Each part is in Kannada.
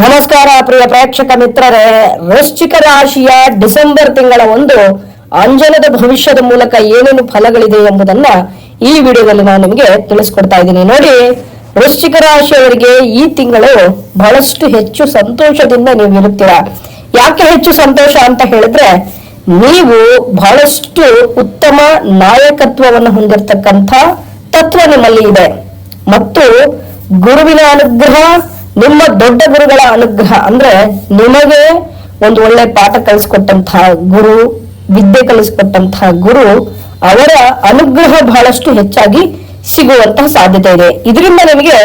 ನಮಸ್ಕಾರ ಪ್ರಿಯ ಪ್ರೇಕ್ಷಕ ಮಿತ್ರರೇ. ವೃಶ್ಚಿಕ ರಾಶಿಯ ಡಿಸೆಂಬರ್ ತಿಂಗಳ ಒಂದು ಅಂಜನದ ಭವಿಷ್ಯದ ಮೂಲಕ ಏನೇನು ಫಲಗಳಿದೆ ಎಂಬುದನ್ನ ಈ ವಿಡಿಯೋದಲ್ಲಿ ನಾನು ನಿಮಗೆ ತಿಳಿಸ್ಕೊಡ್ತಾ ಇದ್ದೀನಿ. ನೋಡಿ, ವೃಶ್ಚಿಕ ರಾಶಿಯವರಿಗೆ ಈ ತಿಂಗಳು ಬಹಳಷ್ಟು ಹೆಚ್ಚು ಸಂತೋಷದಿಂದ ನೀವು ಇರುತ್ತೀರಾ. ಯಾಕೆ ಹೆಚ್ಚು ಸಂತೋಷ ಅಂತ ಹೇಳಿದ್ರೆ, ನೀವು ಬಹಳಷ್ಟು ಉತ್ತಮ ನಾಯಕತ್ವವನ್ನು ಹೊಂದಿರತಕ್ಕಂಥ ತತ್ವ ನಿಮ್ಮಲ್ಲಿ ಇದೆ. ಮತ್ತು ಗುರುವಿನ ಅನುಗ್ರಹ ನಿಮ್ಮ ದೊಡ್ಡ ಗುರುಗಳ ಅನುಗ್ರಹ ಅಂದ್ರೆ ನಿಮಗೆ ಒಂದು ಒಳ್ಳೆ ಪಾಠ ಕಲಿಸ್ಕೊಟ್ಟಂತಹ ಗುರು, ವಿದ್ಯೆ ಕಲಿಸ್ಕೊಟ್ಟಂತಹ ಗುರು, ಅವರ ಅನುಗ್ರಹ ಬಹಳಷ್ಟು ಹೆಚ್ಚಾಗಿ ಸಿಗುವಂತಹ ಸಾಧ್ಯತೆ ಇದೆ. ಇದರಿಂದ ನಿಮಗೆ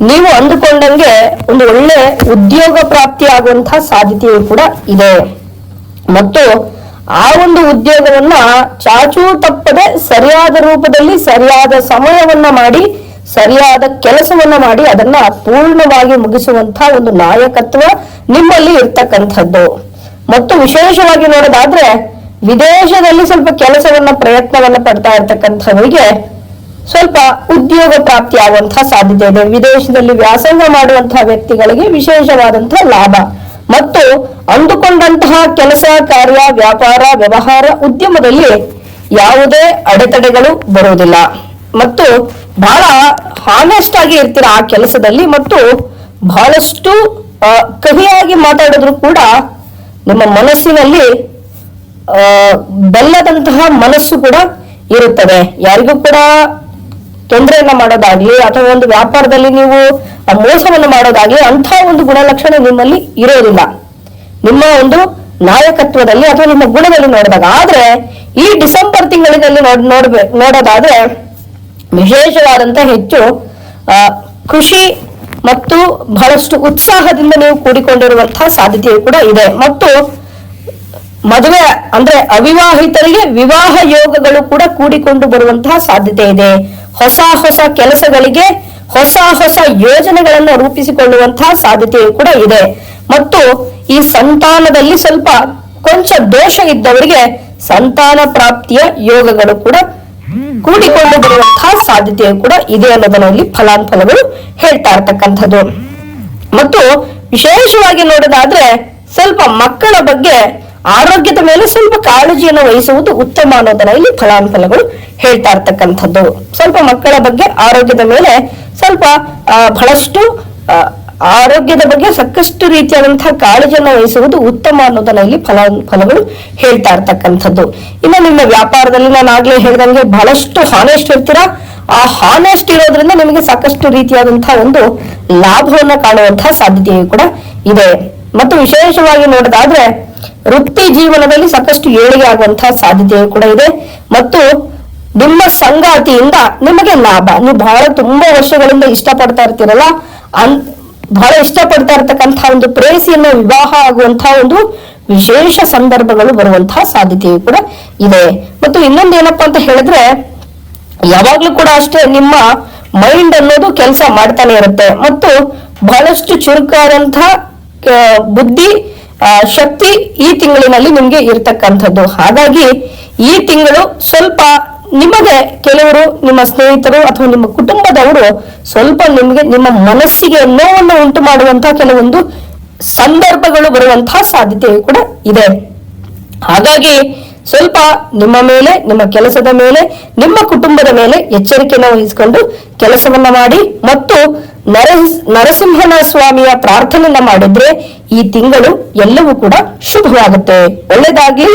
ನೀವು ಅಂದುಕೊಂಡಂಗೆ ಒಂದು ಒಳ್ಳೆ ಉದ್ಯೋಗ ಪ್ರಾಪ್ತಿ ಆಗುವಂತಹ ಸಾಧ್ಯತೆಯೂ ಕೂಡ ಇದೆ. ಮತ್ತು ಆ ಒಂದು ಉದ್ಯೋಗವನ್ನ ಚಾಚೂ ತಪ್ಪದೆ ಸರಿಯಾದ ರೂಪದಲ್ಲಿ ಸರಿಯಾದ ಸಮಯವನ್ನ ಮಾಡಿ ಸರಿಯಾದ ಕೆಲಸವನ್ನ ಮಾಡಿ ಅದನ್ನ ಪೂರ್ಣವಾಗಿ ಮುಗಿಸುವಂತಹ ಒಂದು ನಾಯಕತ್ವ ನಿಮ್ಮಲ್ಲಿ ಇರ್ತಕ್ಕಂಥದ್ದು. ಮತ್ತು ವಿಶೇಷವಾಗಿ ನೋಡೋದಾದ್ರೆ, ವಿದೇಶದಲ್ಲಿ ಸ್ವಲ್ಪ ಕೆಲಸವನ್ನ, ಪ್ರಯತ್ನವನ್ನ ಪಡ್ತಾ ಇರ್ತಕ್ಕಂಥವರಿಗೆ ಸ್ವಲ್ಪ ಉದ್ಯೋಗ ಪ್ರಾಪ್ತಿ ಆಗುವಂತಹ ಸಾಧ್ಯತೆ ಇದೆ. ವಿದೇಶದಲ್ಲಿ ವ್ಯಾಸಂಗ ಮಾಡುವಂತಹ ವ್ಯಕ್ತಿಗಳಿಗೆ ವಿಶೇಷವಾದಂತಹ ಲಾಭ. ಮತ್ತು ಅಂದುಕೊಂಡಂತಹ ಕೆಲಸ, ಕಾರ್ಯ, ವ್ಯಾಪಾರ, ವ್ಯವಹಾರ ಉದ್ಯಮದಲ್ಲಿ ಯಾವುದೇ ಅಡೆತಡೆಗಳು ಬರುವುದಿಲ್ಲ. ಮತ್ತು ಬಹಳ ಹಾನೆಸ್ಟ್ ಆಗಿ ಇರ್ತೀರ ಆ ಕೆಲಸದಲ್ಲಿ ಮತ್ತು ಬಹಳಷ್ಟು ಕಹಿಯಾಗಿ ಮಾತಾಡಿದ್ರು ಕೂಡ ನಿಮ್ಮ ಮನಸ್ಸಿನಲ್ಲಿ ಬೆಲ್ಲದಂತಹ ಮನಸ್ಸು ಕೂಡ ಇರುತ್ತದೆ. ಯಾರಿಗೂ ಕೂಡ ತೊಂದರೆಯನ್ನ ಮಾಡೋದಾಗ್ಲಿ ಅಥವಾ ಒಂದು ವ್ಯಾಪಾರದಲ್ಲಿ ನೀವು ಮೋಸವನ್ನು ಮಾಡೋದಾಗ್ಲಿ ಅಂತಹ ಒಂದು ಗುಣಲಕ್ಷಣ ನಿಮ್ಮಲ್ಲಿ ಇರೋದಿಲ್ಲ. ನಿಮ್ಮ ಒಂದು ನಾಯಕತ್ವದಲ್ಲಿ ಅಥವಾ ನಿಮ್ಮ ಗುಣದಲ್ಲಿ ನೋಡಿದಾಗ. ಆದ್ರೆ ಈ ಡಿಸೆಂಬರ್ ತಿಂಗಳಿನಲ್ಲಿ ನೋಡ್, ನೋಡ್ಬೇ, ನೋಡೋದಾದ್ರೆ ವಿಶೇಷವಾದಂತ ಹೆಚ್ಚು ಖುಷಿ ಮತ್ತು ಬಹಳಷ್ಟು ಉತ್ಸಾಹದಿಂದ ನೀವು ಕೂಡಿಕೊಂಡಿರುವಂತಹ ಸಾಧ್ಯತೆಯು ಕೂಡ ಇದೆ. ಮತ್ತು ಮದುವೆ ಅಂದ್ರೆ ಅವಿವಾಹಿತರಿಗೆ ವಿವಾಹ ಯೋಗಗಳು ಕೂಡ ಕೂಡಿಕೊಂಡು ಬರುವಂತಹ ಸಾಧ್ಯತೆ ಇದೆ. ಹೊಸ ಹೊಸ ಕೆಲಸಗಳಿಗೆ ಹೊಸ ಹೊಸ ಯೋಜನೆಗಳನ್ನ ರೂಪಿಸಿಕೊಳ್ಳುವಂತಹ ಸಾಧ್ಯತೆಯು ಕೂಡ ಇದೆ. ಮತ್ತು ಈ ಸಂತಾನದಲ್ಲಿ ಸ್ವಲ್ಪ ಕೊಂಚ ದೋಷ ಇದ್ದವರಿಗೆ ಸಂತಾನ ಪ್ರಾಪ್ತಿಯ ಯೋಗಗಳು ಕೂಡ ಕೂಡಿಕೊಂಡು ಬರುವಂತಹ ಸಾಧ್ಯತೆಯು ಕೂಡ ಇದೆ ಅನ್ನೋದನ್ನ ಇಲ್ಲಿ ಫಲಾನುಫಲಗಳು ಹೇಳ್ತಾ ಇರ್ತಕ್ಕಂಥದ್ದು. ಮತ್ತು ವಿಶೇಷವಾಗಿ ನೋಡೋದಾದ್ರೆ ಸ್ವಲ್ಪ ಮಕ್ಕಳ ಬಗ್ಗೆ ಆರೋಗ್ಯದ ಮೇಲೆ ಸ್ವಲ್ಪ ಕಾಳಜಿಯನ್ನು ವಹಿಸುವುದು ಉತ್ತಮ ಅನ್ನೋದನ್ನ ಇಲ್ಲಿ ಫಲಾನುಫಲಗಳು ಹೇಳ್ತಾ ಇರ್ತಕ್ಕಂಥದ್ದು. ಸ್ವಲ್ಪ ಮಕ್ಕಳ ಬಗ್ಗೆ ಆರೋಗ್ಯದ ಮೇಲೆ ಸ್ವಲ್ಪ ಬಹಳಷ್ಟು ಆರೋಗ್ಯದ ಬಗ್ಗೆ ಸಾಕಷ್ಟು ರೀತಿಯಾದಂತಹ ಕಾಳಜಿಯನ್ನು ವಹಿಸುವುದು ಉತ್ತಮ ಅನ್ನೋದನ್ನ ಇಲ್ಲಿ ಫಲ, ಫಲಗಳು ಹೇಳ್ತಾ ಇರ್ತಕ್ಕಂಥದ್ದು. ಇನ್ನು ನಿಮ್ಮ ವ್ಯಾಪಾರದಲ್ಲಿ ನಾನು ಆಗ್ಲೇ ಹೇಳ್ದಂಗೆ ಬಹಳಷ್ಟು ಹಾನೆಸ್ಟ್ ಇರ್ತೀರಾ ಆ ಹಾನೆಸ್ಟ್ ಇರೋದ್ರಿಂದ ನಿಮಗೆ ಸಾಕಷ್ಟು ರೀತಿಯಾದಂತಹ ಒಂದು ಲಾಭವನ್ನ ಕಾಣುವಂತಹ ಸಾಧ್ಯತೆಯು ಕೂಡ ಇದೆ. ಮತ್ತು ವಿಶೇಷವಾಗಿ ನೋಡೋದಾದ್ರೆ ವೃತ್ತಿ ಜೀವನದಲ್ಲಿ ಸಾಕಷ್ಟು ಏಳಿಗೆ ಆಗುವಂತಹ ಸಾಧ್ಯತೆಯು ಕೂಡ ಇದೆ. ಮತ್ತು ನಿಮ್ಮ ಸಂಗಾತಿಯಿಂದ ನಿಮಗೆ ಲಾಭ. ನೀವು ಬಹಳ ತುಂಬಾ ವರ್ಷಗಳಿಂದ ಇಷ್ಟಪಡ್ತಾ ಇರ್ತೀರಲ್ಲ. ಅನ್ ಬಹಳ ಇಷ್ಟಪಡ್ತಾ ಇರ್ತಕ್ಕಂತಹ ಒಂದು ಪ್ರೇಯಸಿಯನ್ನು ವಿವಾಹ ಆಗುವಂತಹ ಒಂದು ವಿಶೇಷ ಸಂದರ್ಭಗಳು ಬರುವಂತಹ ಸಾಧ್ಯತೆಯು ಕೂಡ ಇದೆ. ಮತ್ತು ಇನ್ನೊಂದು ಏನಪ್ಪಾ ಅಂತ ಹೇಳಿದ್ರೆ, ಯಾವಾಗ್ಲೂ ಕೂಡ ಅಷ್ಟೇ ನಿಮ್ಮ ಮೈಂಡ್ ಅನ್ನೋದು ಕೆಲಸ ಮಾಡ್ತಾನೆ ಇರುತ್ತೆ. ಮತ್ತು ಬಹಳಷ್ಟು ಚುರುಕಾದಂತಹ ಬುದ್ಧಿ ಶಕ್ತಿ ಈ ತಿಂಗಳಿನಲ್ಲಿ ನಿಮ್ಗೆ ಇರ್ತಕ್ಕಂಥದ್ದು. ಹಾಗಾಗಿ ಈ ತಿಂಗಳು ಸ್ವಲ್ಪ ನಿಮಗೆ ಕೆಲವರು, ನಿಮ್ಮ ಸ್ನೇಹಿತರು ಅಥವಾ ನಿಮ್ಮ ಕುಟುಂಬದವರು ಸ್ವಲ್ಪ ನಿಮಗೆ, ನಿಮ್ಮ ಮನಸ್ಸಿಗೆ ನೋವನ್ನು ಉಂಟು ಮಾಡುವಂತಹ ಕೆಲವೊಂದು ಸಂದರ್ಭಗಳು ಬರುವಂತಹ ಸಾಧ್ಯತೆ ಕೂಡ ಇದೆ. ಹಾಗಾಗಿ ಸ್ವಲ್ಪ ನಿಮ್ಮ ಮೇಲೆ, ನಿಮ್ಮ ಕೆಲಸದ ಮೇಲೆ, ನಿಮ್ಮ ಕುಟುಂಬದ ಮೇಲೆ ಎಚ್ಚರಿಕೆಯನ್ನು ವಹಿಸಿಕೊಂಡು ಕೆಲಸವನ್ನ ಮಾಡಿ ಮತ್ತು ನರ ನರಸಿಂಹನ ಸ್ವಾಮಿಯ ಪ್ರಾರ್ಥನೆಯನ್ನ ಮಾಡಿದ್ರೆ ಈ ತಿಂಗಳು ಎಲ್ಲವೂ ಕೂಡ ಶುಭವಾಗುತ್ತೆ. ಒಳ್ಳೆದಾಗ್ಲಿ